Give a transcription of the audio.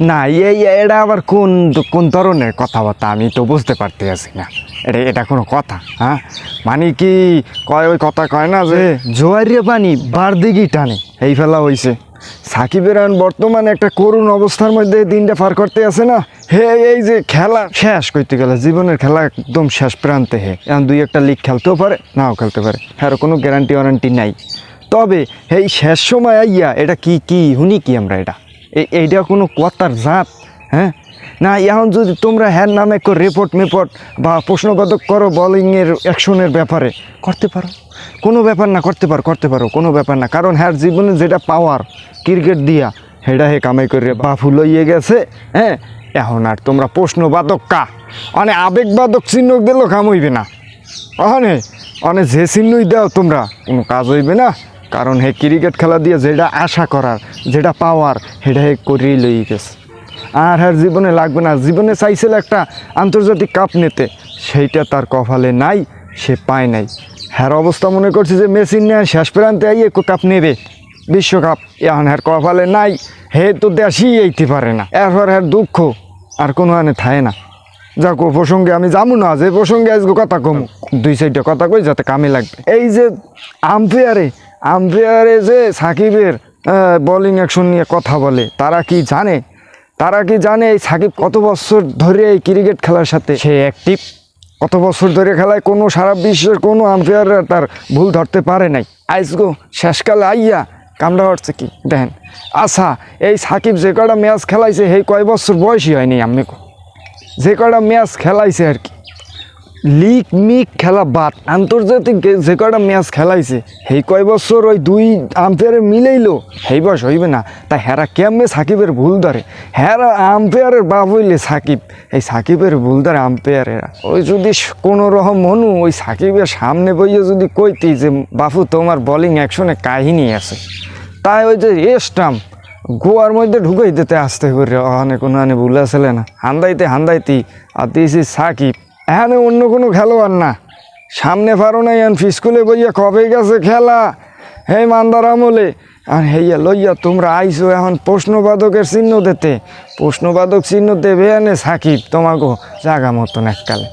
না এই এটা আবার কোন কোন ধরনের কথাবার্তা? আমি তো বুঝতে পারতে আছি না। এটা এটা কোনো কথা হ্যাঁ? মানে কি কয় ওই কথা কয় না যে জোয়ারিয়ে পানি বার দিকেই টানে। এই ফেলা হইছে। সাকিবের এখন বর্তমানে একটা করুণ অবস্থার মধ্যে দিনটা পার করতে আছে না? হে এই যে খেলা শেষ করতে গেলে জীবনের খেলা একদম শেষ প্রান্তে হে। এখন দুই একটা লিগ খেলতেও পারে নাও খেলতে পারে। হ্যাঁ কোনো গ্যারান্টি ওয়ারান্টি নাই। তবে এই শেষ সময় আইয়া এটা কি কি হুনি কি আমরা এটা? এইটা কোনো কথার জাত হ্যাঁ? না, এখন যদি তোমরা হ্যার নামে একটু রিপোর্ট মেপোর্ট বা প্রশ্নবোধক করো বলিংয়ের অ্যাকশনের ব্যাপারে, করতে পারো। কোনো ব্যাপার না, করতে পারো করতে পারো, কোনো ব্যাপার না। কারণ হ্যার জীবনে যেটা পাওয়ার ক্রিকেট দিয়া, হেডা হে কামাই করে বাফু লইয়ে গেছে হ্যাঁ? এখন আর তোমরা প্রশ্নবাদক কা? মানে আবেগবাদক চিহ্ন দিলেও কাম হইবে না। অনে অনে যে চিহ্নই দাও তোমরা, কোনো কাজ হইবে না। কারণ হে ক্রিকেট খেলা দিয়ে যেটা আশা করার, যেটা পাওয়ার, সেটা হে করেই লই গেছে। আর হ্যার জীবনে লাগবে না। জীবনে চাইছিল একটা আন্তর্জাতিক কাপ নিতে। সেইটা তার কপালে নাই, সে পায় নাই। হ্যার অবস্থা মনে করছে যে মেসিন নেয় শেষ প্রান্তে আইয়ে কাপ নেবে। বিশ্বকাপ, এখন হ্যার কপালে নাই, হে তো দেশই এইতে পারে না। এরপর হ্যার দুঃখ, আর কোনো আনে থাকে না। যাক, ও প্রসঙ্গে আমি যাব না, যে প্রসঙ্গে আজকে কথা কম। দুই সাইডটা কথা কই যাতে কামে লাগবে। এই যে আম্পায়ারে আম্পায়ারে যে সাকিবের বোলিং অ্যাকশন নিয়ে কথা বলে তারা কি জানে? তারা কি জানে এই সাকিব কত বছর ধরে এই ক্রিকেট খেলার সাথে? সে অ্যাক্টিভ কত বছর ধরে খেলায় কোনো সারা বিশ্বের কোনো আম্পায়ার তার ভুল ধরতে পারে নাই। আইসগো শেষকালে আইয়া কামড়া হচ্ছে কি? দেখেন। আচ্ছা এই সাকিব যে কটা ম্যাচ খেলাইছে সেই কয় বছর বয়সই হয়নি আমি যে কটা ম্যাচ খেলাইছে আর কি? লিগ মিগ খেলা বাদ। আন্তর্জাতিক যে কটা ম্যাচ খেলাইছে, সেই কয় বছর ওই দুই আম্পায়ারে মিলাইলো। সেই বয়স হইবে না। তাই হেরা কেমনে সাকিবের ভুল ধরে? হেরা আম্পায়ারের বাপ হইলে সাকিব। এই সাকিবের ভুল ধরে আম্পায়ারেরা ওই যদি কোনো রকম মনু, ওই সাকিবের সামনে বইয়ে যদি কইতি যে, বাপু, তোমার বোলিং অ্যাকশনে কাহিনী আছে। তাই ওই যে স্টাম্প গোয়ার মধ্যে ঢুকাই দিতে আসতে করে অনেক কোনো আনে ভুল আসলে না। হান্দাইতে হান্দাইতি। আর দিয়েছি সাকিব। এখানে অন্য কোনো খেলোয়াড় না। সামনে পারো না এখন স্কুলে বইয়া কবে গেছে খেলা? হে মান্দার আমলে। আর হেইয়া লইয়া তোমরা আইসো এখন প্রশ্নবাদকের চিহ্ন দিতে। প্রশ্নবাদক চিহ্ন দেবে এনে সাকিব তোমাকে জাগা মতন এককালে।